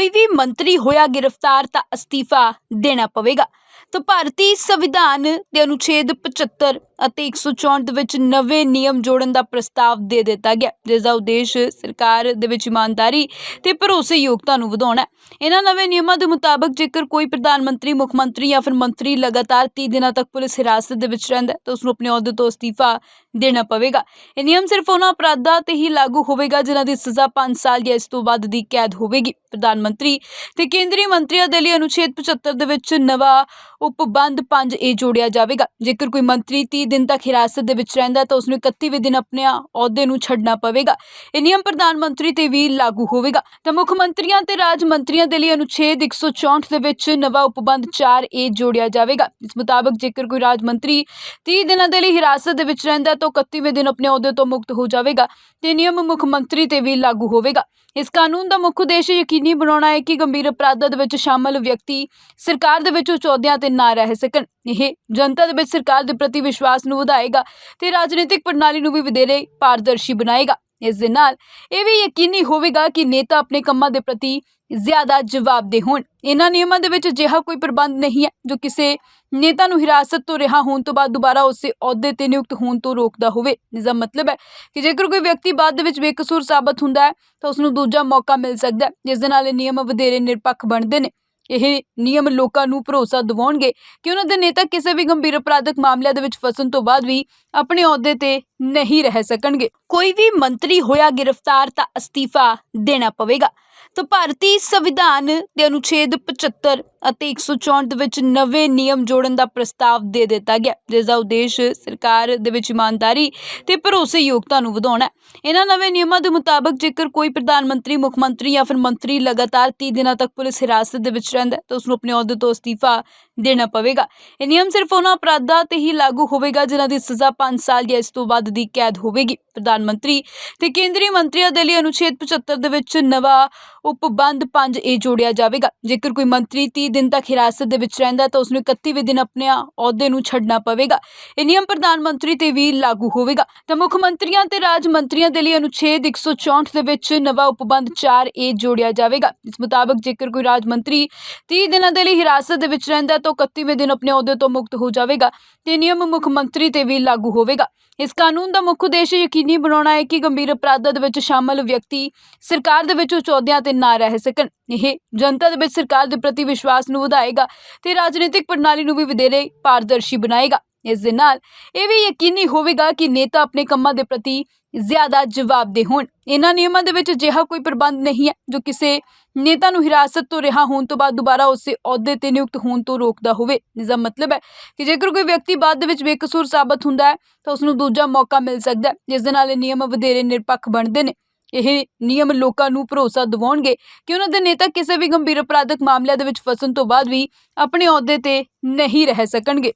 ਕੋਈ ਵੀ ਮੰਤਰੀ ਹੋਇਆ ਗ੍ਰਿਫਤਾਰ ਤਾਂ ਅਸਤੀਫਾ ਦੇਣਾ ਪਵੇਗਾ। ਤਾਂ ਭਾਰਤੀ ਸੰਵਿਧਾਨ ਦੇ ਅਨੁਛੇਦ 75 ਅਤੇ 164 ਦੇ ਵਿੱਚ ਨਵੇਂ ਨਿਯਮ ਜੋੜਨ ਦਾ ਪ੍ਰਸਤਾਵ ਦੇ ਦਿੱਤਾ ਗਿਆ, ਜਿਸ ਦਾ ਉਦੇਸ਼ ਸਰਕਾਰ ਦੇ ਵਿੱਚ ਇਮਾਨਦਾਰੀ ਤੇ ਭਰੋਸੇਯੋਗਤਾ ਨੂੰ ਵਧਾਉਣਾ ਹੈ। ਇਹਨਾਂ ਨਵੇਂ ਨਿਯਮਾਂ ਦੇ ਮੁਤਾਬਕ ਜੇਕਰ ਕੋਈ ਪ੍ਰਧਾਨ ਮੰਤਰੀ, ਮੁੱਖ ਮੰਤਰੀ ਜਾਂ ਫਿਰ ਮੰਤਰੀ ਲਗਾਤਾਰ 30 ਦਿਨਾਂ ਤੱਕ ਪੁਲਿਸ ਹਿਰਾਸਤ ਦੇ ਵਿੱਚ ਰਹਿੰਦਾ ਤਾਂ ਉਸ ਨੂੰ ਆਪਣੇ ਅਹੁਦੇ ਤੋਂ ਅਸਤੀਫਾ ਦੇਣਾ ਪਵੇਗਾ। ਇਹ ਨਿਯਮ ਸਿਰਫ ਉਹਨਾਂ ਅਪਰਾਧਾਂ ਤੇ ਹੀ ਲਾਗੂ ਹੋਵੇਗਾ, ਜਿਨ੍ਹਾਂ ਦੀ ਸਜ਼ਾ 5 ਸਾਲ ਜਾਂ ਇਸ ਤੋਂ ਵੱਧ ਦੀ ਕੈਦ ਹੋਵੇਗੀ। ਪ੍ਰਧਾਨ ਮੰਤਰੀ ਤੇ ਕੇਂਦਰੀ ਮੰਤਰੀਆਂ ਦੇ ਲਈ ਅਨੁਛੇਦ 75 ਦੇ ਵਿੱਚ ਨਵਾਂ ਉਪਬੰਧ 5 ਏ ਜੋੜਿਆ ਜਾਵੇਗਾ। ਜੇਕਰ ਕੋਈ ਮੰਤਰੀ 30 ਦਿਨ ਤੱਕ ਹਿਰਾਸਤ ਦੇ ਵਿੱਚ ਰਹਿੰਦਾ ਤਾਂ ਉਸ ਨੂੰ 31ਵੇਂ ਦਿਨ ਆਪਣੇ ਅਹੁਦੇ ਨੂੰ ਛੱਡਣਾ ਪਵੇਗਾ। ਇਹ ਨਿਯਮ ਪ੍ਰਧਾਨ ਮੰਤਰੀ ਤੇ ਵੀ ਲਾਗੂ ਹੋਵੇਗਾ। ਤਾਂ ਮੁੱਖ ਮੰਤਰੀਆਂ ਤੇ ਰਾਜ ਮੰਤਰੀਆਂ ਦੇ ਲਈ ਅਨੁਛੇਦ 164 ਦੇ ਵਿੱਚ ਨਵਾਂ ਉਪਬੰਧ 4 ਏ ਜੋੜਿਆ ਜਾਵੇਗਾ। ਇਸ ਮੁਤਾਬਕ ਜੇਕਰ ਕੋਈ ਰਾਜ ਮੰਤਰੀ 30 ਦਿਨਾਂ ਦੇ ਲਈ ਹਿਰਾਸਤ ਦੇ ਵਿੱਚ ਰਹਿੰਦਾ ਤਾਂ 31ਵੇਂ ਦਿਨ ਆਪਣੇ ਅਹੁਦੇ ਤੋਂ ਮੁਕਤ ਹੋ ਜਾਵੇਗਾ ਤੇ ਨਿਯਮ ਮੁੱਖ ਮੰਤਰੀ ਤੇ ਵੀ ਲਾਗੂ ਹੋਵੇਗਾ। ਇਸ ਕਾਨੂੰਨ ਦਾ ਮੁੱਖ ਉਦੇਸ਼ ਯਕੀਨੀ ਬਣਾਉਣਾ ਹੈ ਕਿ ਗੰਭੀਰ ਅਪਰਾਧਾਂ ਦੇ ਵਿੱਚ ਸ਼ਾਮਲ ਵਿਅਕਤੀ ਸਰਕਾਰ ਦੇ ਵਿੱਚ ਉੱਚ ਅਹੁਦਿਆਂ ਤੇ ਨਾ ਰਹਿ ਸਕਣ। ਇਹ ਜਨਤਾ ਦੇ ਵਿੱਚ ਸਰਕਾਰ ਦੇ ਪ੍ਰਤੀ ਵਿਸ਼ਵਾਸ ਨੂੰ ਵਧਾਏਗਾ ਤੇ ਰਾਜਨੀਤਿਕ ਪ੍ਰਣਾਲੀ ਨੂੰ ਵੀ ਵਧੇਰੇ ਪਾਰਦਰਸ਼ੀ ਬਣਾਏਗਾ। ਇਸ ਦੇ ਨਾਲ ਇਹ ਵੀ ਯਕੀਨੀ ਹੋਵੇਗਾ ਕਿ ਨੇਤਾ ਆਪਣੇ ਕੰਮਾਂ ਦੇ ਪ੍ਰਤੀ ਜ਼ਿਆਦਾ ਜਵਾਬਦੇਹ ਹੋਣ। ਇਹਨਾਂ ਨਿਯਮਾਂ ਦੇ ਵਿੱਚ ਅਜਿਹਾ ਕੋਈ ਪ੍ਰਬੰਧ ਨਹੀਂ ਹੈ ਜੋ ਕਿਸੇ ਨੇਤਾ ਨੂੰ ਹਿਰਾਸਤ ਤੋਂ ਰਿਹਾ ਹੋਣ ਤੋਂ ਬਾਅਦ ਦੁਬਾਰਾ ਉਸੇ ਅਹੁਦੇ ਤੇ ਨਿਯੁਕਤ ਹੋਣ ਤੋਂ ਰੋਕਦਾ ਹੋਵੇ। ਇਸ ਦਾ ਮਤਲਬ ਹੈ ਕਿ ਜੇਕਰ ਕੋਈ ਵਿਅਕਤੀ ਬਾਅਦ ਦੇ ਵਿੱਚ ਬੇਕਸੂਰ ਸਾਬਤ ਹੁੰਦਾ ਹੈ ਤਾਂ ਉਸ ਨੂੰ ਦੂਜਾ ਮੌਕਾ ਮਿਲ ਸਕਦਾ ਹੈ, ਜਿਸ ਦੇ ਨਾਲ ਇਹ ਨਿਯਮ ਵਧੇਰੇ ਨਿਰਪੱਖ ਬਣਦੇ ਨੇ। ਇਹ ਨਿਯਮ ਲੋਕਾਂ ਨੂੰ ਭਰੋਸਾ ਦਿਵਾਉਣਗੇ ਕਿ ਉਹਨਾਂ ਦੇ ਨੇਤਾ ਕਿਸੇ ਵੀ ਗੰਭੀਰ ਅਪਰਾਧਕ ਮਾਮਲਿਆਂ ਦੇ ਵਿੱਚ ਫਸਣ ਤੋਂ ਬਾਅਦ ਵੀ ਆਪਣੇ ਅਹੁਦੇ ਤੇ ਨਹੀਂ ਰਹਿ ਸਕਣਗੇ। ਕੋਈ ਵੀ ਮੰਤਰੀ ਹੋਇਆ ਗ੍ਰਿਫਤਾਰ ਤਾਂ ਅਸਤੀਫਾ ਦੇਣਾ ਪਵੇਗਾ। ਤਾਂ ਭਾਰਤੀ ਸੰਵਿਧਾਨ ਦੇ ਅਨੁਛੇਦ 75 ਅਤੇ 164 ਦੇ ਵਿੱਚ ਨਵੇਂ ਨਿਯਮ ਜੋੜਨ ਦਾ ਪ੍ਰਸਤਾਵ ਦੇ ਦਿੱਤਾ ਗਿਆ, ਜਿਸ ਦਾ ਉਦੇਸ਼ ਸਰਕਾਰ ਦੇ ਵਿੱਚ ਇਮਾਨਦਾਰੀ ਤੇ ਭਰੋਸੇਯੋਗਤਾ ਨੂੰ ਵਧਾਉਣਾ ਹੈ। ਇਹਨਾਂ ਨਵੇਂ ਨਿਯਮਾਂ ਦੇ ਮੁਤਾਬਕ ਜੇਕਰ ਕੋਈ ਪ੍ਰਧਾਨ ਮੰਤਰੀ, ਮੁੱਖ ਮੰਤਰੀ ਜਾਂ ਫਿਰ ਮੰਤਰੀ ਲਗਾਤਾਰ 30 ਦਿਨਾਂ ਤੱਕ ਪੁਲਿਸ ਹਿਰਾਸਤ ਦੇ ਵਿੱਚ ਰਹਿੰਦਾ ਤਾਂ ਉਸ ਨੂੰ ਆਪਣੇ ਅਹੁਦੇ ਤੋਂ ਅਸਤੀਫਾ ਦੇਣਾ ਪਵੇਗਾ। ਇਹ ਨਿਯਮ ਸਿਰਫ ਉਹਨਾਂ ਅਪਰਾਧਾਂ ਤੇ ਹੀ ਲਾਗੂ ਹੋਵੇਗਾ ਜਿਨ੍ਹਾਂ ਦੀ ਸਜ਼ਾ 5 ਸਾਲ ਜਾਂ ਇਸ ਤੋਂ ਵੱਧ ਦੀ ਕੈਦ ਹੋਵੇਗੀ। ਪ੍ਰਧਾਨ ਮੰਤਰੀ ਤੇ ਕੇਂਦਰੀ ਮੰਤਰੀਆਂ ਦੇ ਲਈ ਅਨੁਛੇਦ 75 ਦੇ ਵਿੱਚ ਨਵਾਂ ਉਪਬੰਧ 5 ਏ ਜੋੜਿਆ ਜਾਵੇਗਾ। ਜੇਕਰ ਕੋਈ ਮੰਤਰੀ 30 ਦਿਨ ਤੱਕ ਹਿਰਾਸਤ ਦੇ ਵਿੱਚ ਰਹਿੰਦਾ ਤਾਂ ਉਸ ਨੂੰ 31ਵੇਂ ਦਿਨ ਆਪਣੇ ਅਹੁਦੇ ਨੂੰ ਛੱਡਣਾ ਪਵੇਗਾ। ਇਹ ਨਿਯਮ ਪ੍ਰਧਾਨ ਮੰਤਰੀ ਤੇ ਵੀ ਲਾਗੂ ਹੋਵੇਗਾ। ਤਾਂ ਮੁੱਖ ਮੰਤਰੀਆਂ ਤੇ ਰਾਜ ਮੰਤਰੀਆਂ ਦੇ ਲਈ ਅਨੁਛੇਦ 164 ਦੇ ਵਿੱਚ ਨਵਾਂ ਉਪਬੰਧ 4 ਏ ਜੋੜਿਆ ਜਾਵੇਗਾ। ਇਸ ਮੁਤਾਬਕ ਜੇਕਰ ਕੋਈ ਰਾਜ ਮੰਤਰੀ 30 ਦਿਨਾਂ ਦੇ ਲਈ ਹਿਰਾਸਤ ਦੇ ਵਿੱਚ ਰਹਿੰਦਾ ਤਾਂ 31ਵੇਂ ਦਿਨ ਆਪਣੇ ਅਹੁਦੇ ਤੋਂ ਮੁਕਤ ਹੋ ਜਾਵੇਗਾ। ਤੇ ਨਿਯਮ ਮੁੱਖ ਮੰਤਰੀ ਤੇ ਵੀ ਲਾਗੂ ਹੋਵੇਗਾ। ਇਸ ਕਾਨੂੰਨ ਦਾ ਮੁੱਖ ਉਦੇਸ਼ ਯਕੀਨੀ ਬਣਾਉਣਾ ਹੈ ਕਿ ਗੰਭੀਰ ਅਪਰਾਧਾਂ ਦੇ ਵਿੱਚ ਸ਼ਾਮਲ ਵਿਅਕਤੀ ਸਰਕਾਰ ਦੇ ਵਿੱਚ ਉੱਚ ਅਹੁਦਿਆਂ ਤੇ ਨਾ ਰਹਿ ਸਕਣ। ਇਹ ਜਨਤਾ ਦੇ ਵਿੱਚ ਸਰਕਾਰ ਦੇ ਪ੍ਰਤੀ ਵਿਸ਼ਵਾਸ ਨੂੰ ਵਧਾਏਗਾ ਤੇ ਰਾਜਨੀਤਿਕ ਪ੍ਰਣਾਲੀ ਨੂੰ ਵੀ ਵਧੇਰੇ ਪਾਰਦਰਸ਼ੀ ਬਣਾਏਗਾ। ਇਸ ਦੇ ਨਾਲ ਇਹ ਵੀ ਯਕੀਨੀ ਹੋਵੇਗਾ ਕਿ ਨੇਤਾ ਆਪਣੇ ਕੰਮਾਂ ਦੇ ਪ੍ਰਤੀ ਜ਼ਿਆਦਾ ਜਵਾਬਦੇਹ ਹੋਣ। ਇਹਨਾਂ ਨਿਯਮਾਂ ਦੇ ਵਿੱਚ ਅਜਿਹਾ ਕੋਈ ਪ੍ਰਬੰਧ ਨਹੀਂ ਹੈ ਜੋ ਕਿਸੇ ਨੇਤਾ ਨੂੰ ਹਿਰਾਸਤ ਤੋਂ ਰਿਹਾ ਹੋਣ ਤੋਂ ਬਾਅਦ ਦੁਬਾਰਾ ਉਸੇ ਅਹੁਦੇ ਤੇ ਨਿਯੁਕਤ ਹੋਣ ਤੋਂ ਰੋਕਦਾ ਹੋਵੇ। ਇਸ ਦਾ ਮਤਲਬ ਹੈ ਕਿ ਜੇਕਰ ਕੋਈ ਵਿਅਕਤੀ ਬਾਅਦ ਦੇ ਵਿੱਚ ਬੇਕਸੂਰ ਸਾਬਤ ਹੁੰਦਾ ਹੈ ਤਾਂ ਉਸ ਨੂੰ ਦੂਜਾ ਮੌਕਾ ਮਿਲ ਸਕਦਾ ਹੈ। ਜਿਸ ਦੇ ਨਾਲ ਇਹ ਨਿਯਮ ਵਧੇਰੇ ਨਿਰਪੱਖ ਬਣਦੇ ਨੇ। ਇਹ ਨਿਯਮ ਲੋਕਾਂ ਨੂੰ ਭਰੋਸਾ ਦਿਵਾਉਣਗੇ ਕਿ ਉਹਨਾਂ ਦੇ ਨੇਤਾ ਕਿਸੇ ਵੀ ਗੰਭੀਰ ਅਪਰਾਧਕ ਮਾਮਲਿਆਂ ਦੇ ਵਿੱਚ ਫਸਣ ਤੋਂ ਬਾਅਦ ਵੀ ਆਪਣੇ ਅਹੁਦੇ ਤੇ ਨਹੀਂ ਰਹਿ ਸਕਣਗੇ।